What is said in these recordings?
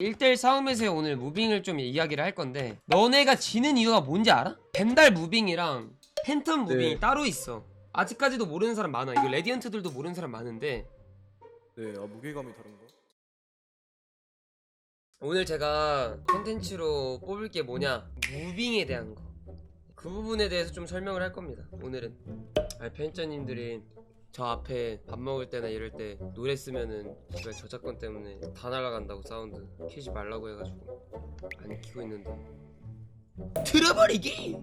1대1 싸움에서 오늘 무빙을 좀 이야기를 할 건데 너네가 지는 이유가 뭔지 알아? 벤달 무빙이랑 팬텀 무빙이 네. 따로 있어 아직까지도 모르는 사람 많아 이거 레디언트들도 모르는 사람 많은데 네, 아, 무게감이 다른가? 오늘 제가 컨텐츠로 뽑을 게 뭐냐 무빙에 대한 거 그 부분에 대해서 좀 설명을 할 겁니다 오늘은 아 편집자님들이 저 앞에 밥 먹을 때나 이럴 때 노래 쓰면은 제가 저작권 때문에 다 날아간다고 사운드 키지 말라고 해가지고 안 키고 있는데 들어버리기!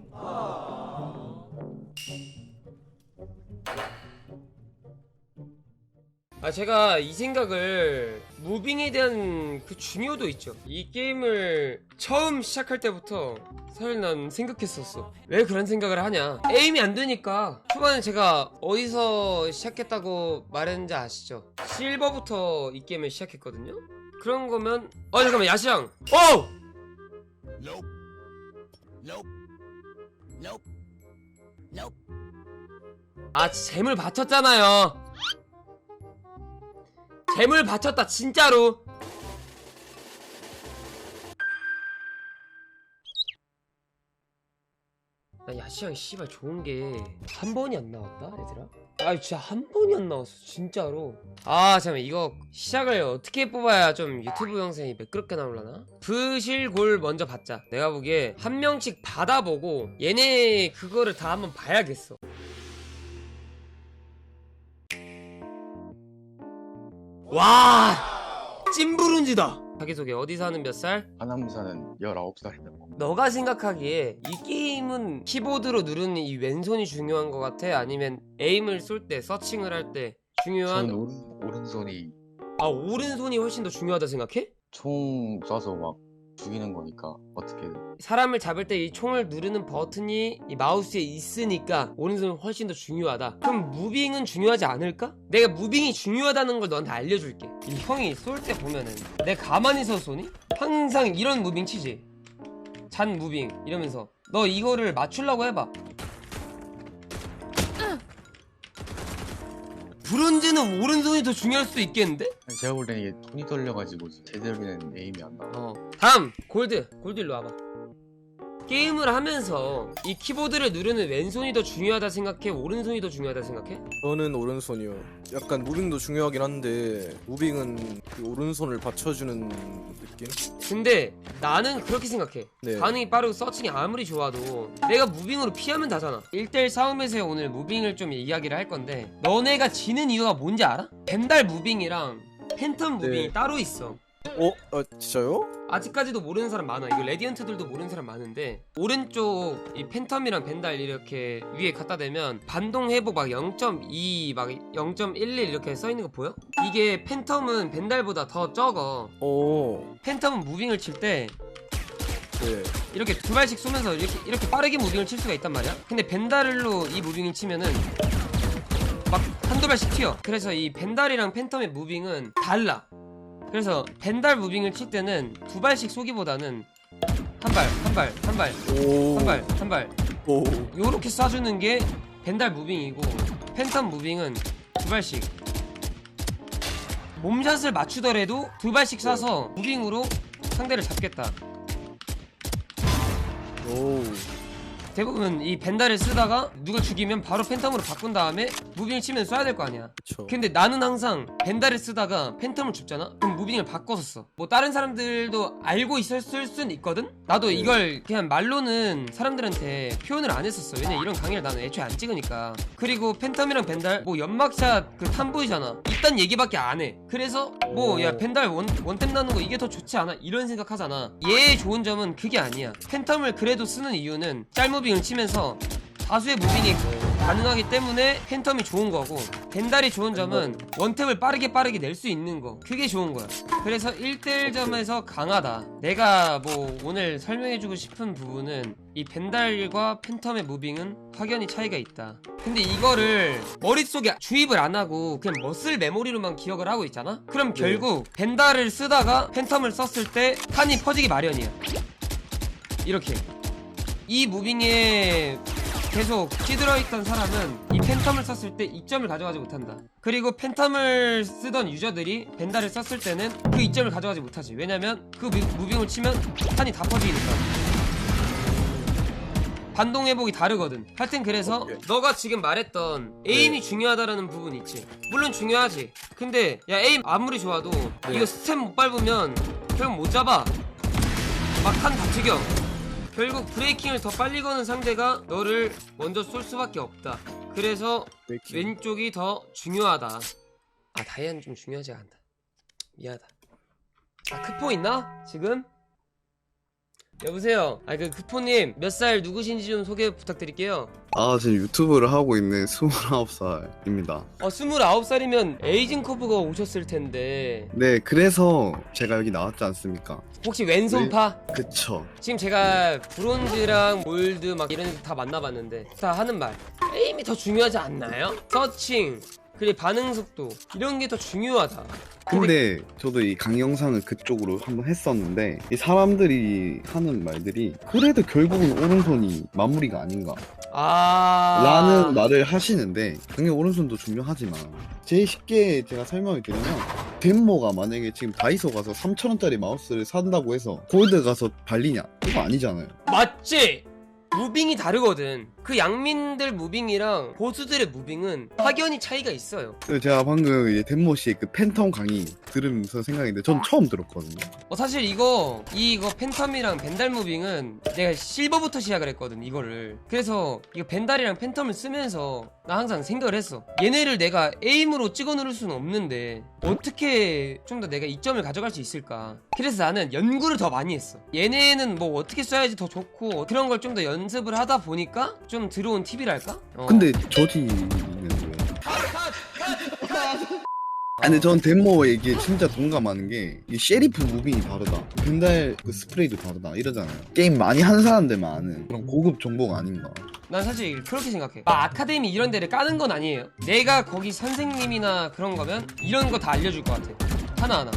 아 제가 이 생각을 무빙에 대한 그 중요도 있죠. 이 게임을 처음 시작할 때부터 사실 난 생각했었어. 왜 그런 생각을 하냐? 에임이 안 되니까 초반에 제가 어디서 시작했다고 말했는지 아시죠? 실버부터 이 게임을 시작했거든요. 그런 거면 어 잠깐만 야시장 어! 아 재물 바쳤잖아요 재물 바쳤다 진짜로. 나 야시장 씨발 좋은 게 한 번이 안 나왔다 얘들아? 아 진짜 한 번이 안 나왔어 진짜로. 아 잠깐 이거 시작을 어떻게 뽑아야 좀 유튜브 영상이 매끄럽게 나올라나? 부실골 먼저 받자. 내가 보기에 한 명씩 받아보고 얘네 그거를 다 한번 봐야겠어 와 찐부른지다 자기소개 어디 사는 몇 살? 하남 사는 19살이라고 너가 생각하기에 이 게임은 키보드로 누르는 이 왼손이 중요한 것 같아? 아니면 에임을 쏠 때 서칭을 할때 중요한 오른, 오른손이 아 오른손이 훨씬 더 중요하다 생각해? 총 쏴서 막 죽이는 거니까 어떻게든. 사람을 잡을 때 이 총을 누르는 버튼이 이 마우스에 있으니까 오른손은 훨씬 더 중요하다. 그럼 무빙은 중요하지 않을까? 내가 무빙이 중요하다는 걸 너한테 알려줄게. 이 형이 쏠 때 보면은 내가 가만히 서 쏘니? 항상 이런 무빙 치지. 잔 무빙 이러면서. 너 이거를 맞추려고 해봐 브론즈는 오른손이 더 중요할 수도 있겠는데? 제가 볼 때는 이게 손이 떨려가지고 제대로 된 에임이 안 나와 어. 다음 골드 골드 일로 와봐 게임을 하면서 이 키보드를 누르는 왼손이 더 중요하다 생각해 오른손이 더 중요하다 생각해? 저는 오른손이요. 약간 무빙도 중요하긴 한데 무빙은 그 오른손을 받쳐주는 느낌? 근데 나는 그렇게 생각해 네. 반응이 빠르고 서칭이 아무리 좋아도 내가 무빙으로 피하면 다잖아 1대1 싸움에서 오늘 무빙을 좀 이야기를 할 건데 너네가 지는 이유가 뭔지 알아? 벤달 무빙이랑 팬텀 무빙이 네. 따로 있어 어? 아 진짜요? 아직까지도 모르는 사람 많아. 이거 레디언트들도 모르는 사람 많은데 오른쪽 이 팬텀이랑 벤달 이렇게 위에 갖다 대면 반동 회복 막 0.2, 막 0.11 이렇게 써 있는 거 보여? 이게 팬텀은 벤달보다 더 적어. 어. 팬텀은 무빙을 칠 때 네. 이렇게 두 발씩 쏘면서 이렇게 이렇게 빠르게 무빙을 칠 수가 있단 말이야. 근데 벤달로 이 무빙을 치면은 막 한두 발씩 튀어. 그래서 이 벤달이랑 팬텀의 무빙은 달라. 그래서 벤달 무빙을 칠 때는 두 발씩 쏘기보다는 한 발, 한 발, 한 발, 오. 한 발, 한 발. 오. 요렇게 쏴주는 게 벤달 무빙이고 팬텀 무빙은 두 발씩. 몸샷을 맞추더라도 두 발씩 쏴서 무빙으로 상대를 잡겠다. 오. 대부분 이 벤달을 쓰다가 누굴 죽이면 바로 팬텀으로 바꾼 다음에 무빙을 치면 쏴야 될 거 아니야. 그쵸. 근데 나는 항상 벤달을 쓰다가 팬텀을 줍잖아? 그럼 무빙을 바꿔서 써. 뭐 다른 사람들도 알고 있었을 순 있거든? 나도 이걸 그냥 말로는 사람들한테 표현을 안 했었어. 왜냐 이런 강의를 나는 애초에 안 찍으니까. 그리고 팬텀이랑 벤달 뭐 연막샷 그 탐보이잖아. 이딴 얘기밖에 안 해. 그래서 뭐 야 벤달 원, 원템 나는 거 이게 더 좋지 않아? 이런 생각 하잖아. 얘의 좋은 점은 그게 아니야. 팬텀을 그래도 쓰는 이유는 짤무빙을 치면서 다수의 무빙이 가능하기 때문에 팬텀이 좋은 거고 벤달이 좋은 점은 원탭을 빠르게 빠르게 낼 수 있는 거. 그게 좋은 거야. 그래서 1대1 점에서 강하다. 내가 뭐 오늘 설명해주고 싶은 부분은 이 벤달과 팬텀의 무빙은 확연히 차이가 있다. 근데 이거를 머릿속에 주입을 안 하고 그냥 머슬 메모리로만 기억을 하고 있잖아? 그럼 네. 결국 벤달을 쓰다가 팬텀을 썼을 때 탄이 퍼지기 마련이야. 이렇게. 이 무빙의 계속 찌들어 있던 사람은 이 팬텀을 썼을 때 2점을 가져가지 못한다. 그리고 팬텀을 쓰던 유저들이 벤다를 썼을 때는 그 2점을 가져가지 못하지. 왜냐면 그 무- 무빙을 치면 탄이 다 퍼지니까. 반동 회복이 다르거든. 하여튼 그래서 오케이. 너가 지금 말했던 에임이 중요하다라는 부분이 있지. 물론 중요하지. 근데 야 에임 아무리 좋아도 이거 스텝 못 밟으면 결국 못 잡아. 막탄 다 튀겨. 결국 브레이킹을 더 빨리 거는 상대가 너를 먼저 쏠 수밖에 없다. 그래서 왼쪽이 더 중요하다. 아 다이아는 좀 중요하지 않다. 미안하다. 아 크포 있나? 지금? 여보세요. 아그 크포님 몇 살 누구신지 좀 소개 부탁드릴게요. 아, 지금 유튜브를 하고 있는 29살입니다. 어 29살이면 에이징 커브가 오셨을 텐데 네, 그래서 제가 여기 나왔지 않습니까? 혹시 왼손파? 그쵸. 지금 제가 브론즈랑 몰드 막 이런 데 다 만나봤는데 다 하는 말 에임이 더 중요하지 않나요? 서칭 그리고 반응 속도 이런 게 더 중요하다. 근데 저도 이 강영상을 그쪽으로 한번 했었는데 이 사람들이 하는 말들이 그래도 결국은 오른손이 마무리가 아닌가? 아. 라는 말을 하시는데 당연히 오른손도 중요하지만 제일 쉽게 제가 설명을 드리면 덴모가 만약에 지금 다이소 가서 3천원짜리 마우스를 산다고 해서 골드 가서 발리냐? 이거 아니잖아요. 맞지? 무빙이 다르거든 그 양민들 무빙이랑 보수들의 무빙은 확연히 차이가 있어요. 그리고 제가 방금 이제 덴모 씨의 그 팬텀 강의 들으면서 생각했는데 전 처음 들었거든요. 어 사실 이거 이거 팬텀이랑 벤달 무빙은 내가 실버부터 시작을 했거든 이거를. 그래서 이거 벤달이랑 팬텀을 쓰면서 나 항상 생각을 했어. 얘네를 내가 에임으로 찍어 누를 수는 없는데 어떻게 좀 더 내가 이점을 가져갈 수 있을까? 그래서 나는 연구를 더 많이 했어. 얘네는 뭐 어떻게 써야지 더 좋고 그런 걸 좀 더 연습을 하다 보니까 좀 들어온 팁이랄까 어. 근데 저지는 왜 아니 전 얘기에 진짜 동감하는 게 이 셰리프 무빙이 다르다 벤달 그 스프레이도 다르다 이러잖아요 게임 많이 한 사람들만 아는 그런 고급 정보가 아닌가 난 사실 그렇게 생각해. 막 아카데미 이런 데를 까는 건 아니에요. 내가 거기 선생님이나 그런 거면 이런 거 다 알려줄 것 같아. 하나하나.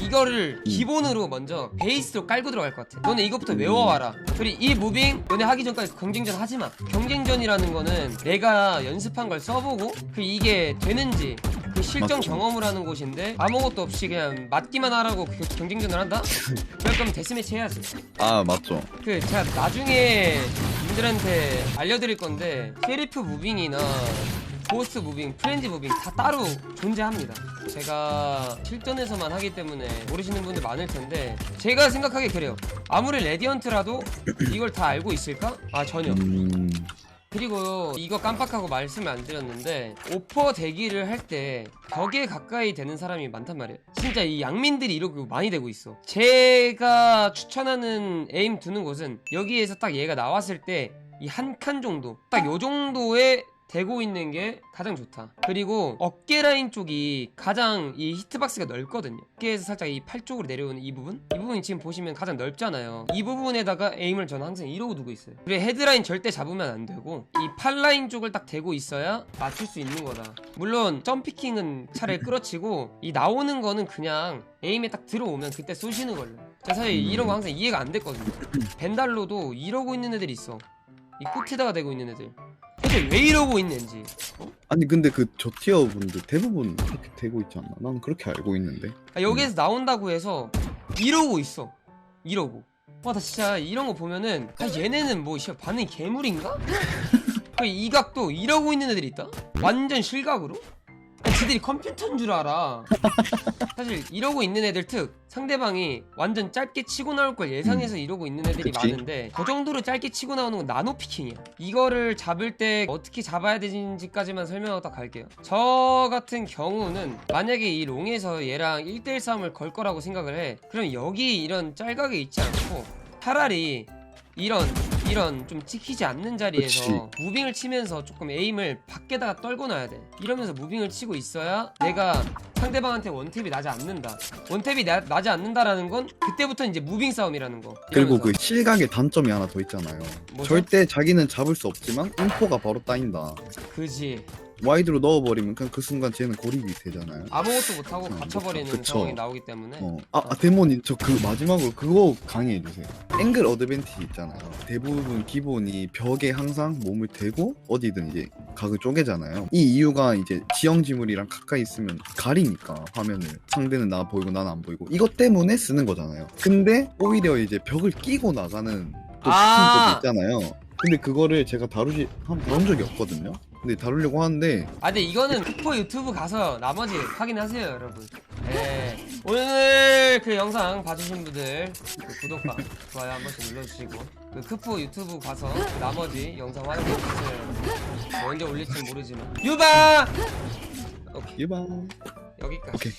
이거를 기본으로 먼저 베이스로 깔고 들어갈 것 같아. 너네 이것부터 외워와라. 그리고 이 무빙 너네 하기 전까지 경쟁전 하지 마. 경쟁전이라는 거는 내가 연습한 걸 써보고 그 이게 되는지 그 실전 맞죠. 경험을 하는 곳인데 아무것도 없이 그냥 맞기만 하라고 그 경쟁전을 한다? 그럴 거면 데스매치 해야지. 아 맞죠 그 제가 나중에 분들한테 알려드릴 건데 셰리프 무빙이나 고스트 무빙, 프렌즈 무빙 다 따로 존재합니다. 제가 실전에서만 하기 때문에 모르시는 분들 많을 텐데 제가 생각하기에 그래요. 아무리 레디언트라도 이걸 다 알고 있을까? 아 전혀. 음... 그리고 이거 깜빡하고 말씀을 안 드렸는데 오퍼 대기를 할 때 벽에 가까이 되는 사람이 많단 말이에요 진짜 이 양민들이 이러고 많이 되고 있어 제가 추천하는 에임 두는 곳은 여기에서 딱 얘가 나왔을 때 이 한 칸 정도 딱 요 정도에 대고 있는 게 가장 좋다. 그리고 어깨 라인 쪽이 가장 이 히트박스가 넓거든요. 어깨에서 살짝 이 팔 쪽으로 내려오는 이 부분? 이 부분이 지금 보시면 가장 넓잖아요. 이 부분에다가 에임을 저는 항상 이러고 두고 있어요. 그리고 헤드라인 절대 잡으면 안 되고 이 팔 라인 쪽을 딱 대고 있어야 맞출 수 있는 거다. 물론 점피킹은 차라리 끌어치고 이 나오는 거는 그냥 에임에 딱 들어오면 그때 쏘시는 걸로. 제가 사실 이런 거 항상 이해가 안 됐거든요. 벤달로도 이러고 있는 애들이 있어. 이 끝에다가 대고 있는 애들. 대체 왜 이러고 있는지. 어? 아니 근데 그 저티어 분들 대부분 그렇게 되고 있지 않나? 나는 그렇게 알고 있는데 아, 여기에서 나온다고 해서 이러고 있어. 이러고. 와, 나 진짜 이런 거 보면은 아, 얘네는 뭐 씨, 반응이 괴물인가? 그 이 각도 이러고 있는 애들이 있다? 완전 실각으로? 아, 지들이 컴퓨터인 줄 알아. 사실 이러고 있는 애들 특 상대방이 완전 짧게 치고 나올 걸 예상해서 이러고 있는 애들이 그치. 많은데 그 정도로 짧게 치고 나오는 건 나노 피킹이야. 이거를 잡을 때 어떻게 잡아야 되는지까지만 설명하고 딱 갈게요. 저 같은 경우는 만약에 이 롱에서 얘랑 1대1 싸움을 걸 거라고 생각을 해. 그럼 여기 이런 짤각에 있지 않고 차라리 이런 이런 좀 찍히지 않는 자리에서 무빙을 치면서 조금 에임을 밖에다가 떨고 놔야 돼. 이러면서 무빙을 치고 있어야 내가 상대방한테 원탭이 나지 않는다. 원탭이 나, 나지 않는다라는 건 그때부터 이제 무빙 싸움이라는 거. 그리고 이러면서. 그 실각의 단점이 하나 더 있잖아요 뭐죠? 절대 자기는 잡을 수 없지만 인포가 바로 따인다 그지. 와이드로 넣어버리면 그냥 그 순간 쟤는 고립이 되잖아요. 아무것도 못하고 음, 갇혀버리는 그쵸. 상황이 나오기 때문에 어. 아, 아 데모님 저 그 마지막으로 그거 강의해 주세요. 앵글 어드밴티지 있잖아요. 대부분 기본이 벽에 항상 몸을 대고 어디든 이제 각을 쪼개잖아요. 이 이유가 이제 지형 지물이랑 가까이 있으면 가리니까 화면을 상대는 나 보이고 나는 안 보이고 이것 때문에 쓰는 거잖아요. 근데 오히려 이제 벽을 끼고 나가는 또 아! 스킨도 있잖아요. 근데 그거를 제가 다루지 한 다룬 적이 없거든요. 근데 다루려고 하는데. 아 근데 이거는 흑포 유튜브 가서 나머지 확인하세요 여러분. 네 오늘 그 영상 봐주신 분들 그 구독과 좋아요 한 번씩 눌러주시고 그 크포 유튜브 가서 그 나머지 영상 확인해주세요 뭐 언제 올릴지 모르지만. 유바! 오케이 예방. 여기까지. 오케이.